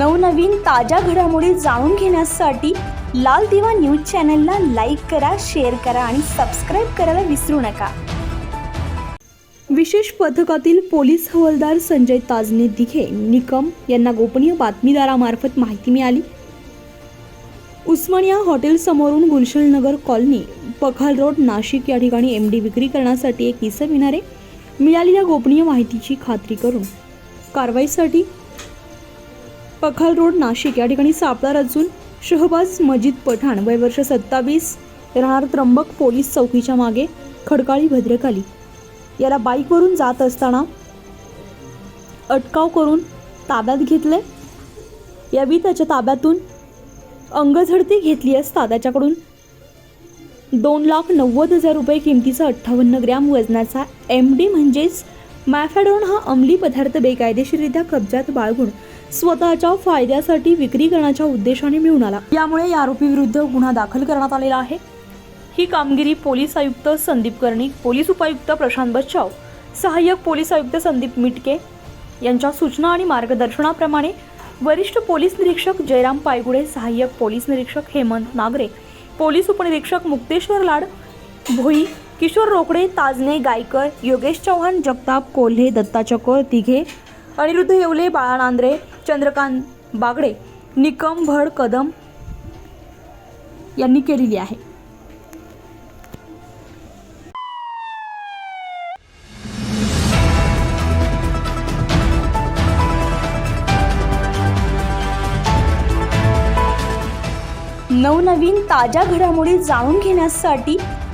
नवनवीन ताज्या घडामोडी जाणून घेण्यासाठी लाल दिवा न्यूज चॅनलला लाईक करा शेअर करा आणि सबस्क्राईब करायला विसरू नका. विशेष पथकातील पोलीस हवालदार संजय ताजने दिघे निकम यांना गोपनीय बातमीदारामार्फत माहिती मिळाली. उस्मानिया हॉटेल समोरून गुलशननगर कॉलनी पखाल रोड नाशिक या ठिकाणी एम डी विक्री करण्यासाठी एक इसम येणारे मिळालेल्या गोपनीय माहितीची खात्री करून कारवाईसाठी पखाल रोड नाशिक. या ठिकाणी सापळा रचून शहबाज मजीद पठाण वय वर्ष सत्तावीस राहणार त्र्यंबक पोलीस चौकीच्या मागे खडकाळी भद्रकाली. याला बाईकवरून जात असताना अटकाव करून ताब्यात घेतले. यावी त्याच्या ताब्यातून अंगझडती घेतली असता त्याच्याकडून दोन लाख नव्वद हजार रुपये किमतीचा अठ्ठावन्न ग्रॅम वजनाचा एम डी म्हणजेच मॅफॅडॉन हा अंमली पदार्थ बेकायदेशीररित्या कब्जात बाळगून स्वतःच्या फायद्यासाठी विक्री करण्याच्या उद्देशाने मिळून आला. यामुळे या आरोपीविरुद्ध गुन्हा दाखल करण्यात आलेला आहे. ही कामगिरी पोलीस आयुक्त संदीप कर्णिक पोलीस उपायुक्त प्रशांत बच्चाव सहाय्यक पोलीस आयुक्त संदीप मिटके यांच्या सूचना आणि मार्गदर्शनाप्रमाणे वरिष्ठ पोलीस निरीक्षक जयराम पायगुडे सहाय्यक पोलीस निरीक्षक हेमंत नागरे पोलीस उपनिरीक्षक मुक्तेश्वर लाड भोई किशोर रोकडे ताजने गायकर योगेश चव्हाण जगताप कोल्हे दत्ता चकोर तिघे अनिरुद्ध येवले बाळा नांद्रे चंद्रकांत बागडे निकम भड कदम यांनी केलेली आहे. नवनवीन ताज्या घडामोडी जाणून घेण्यासाठी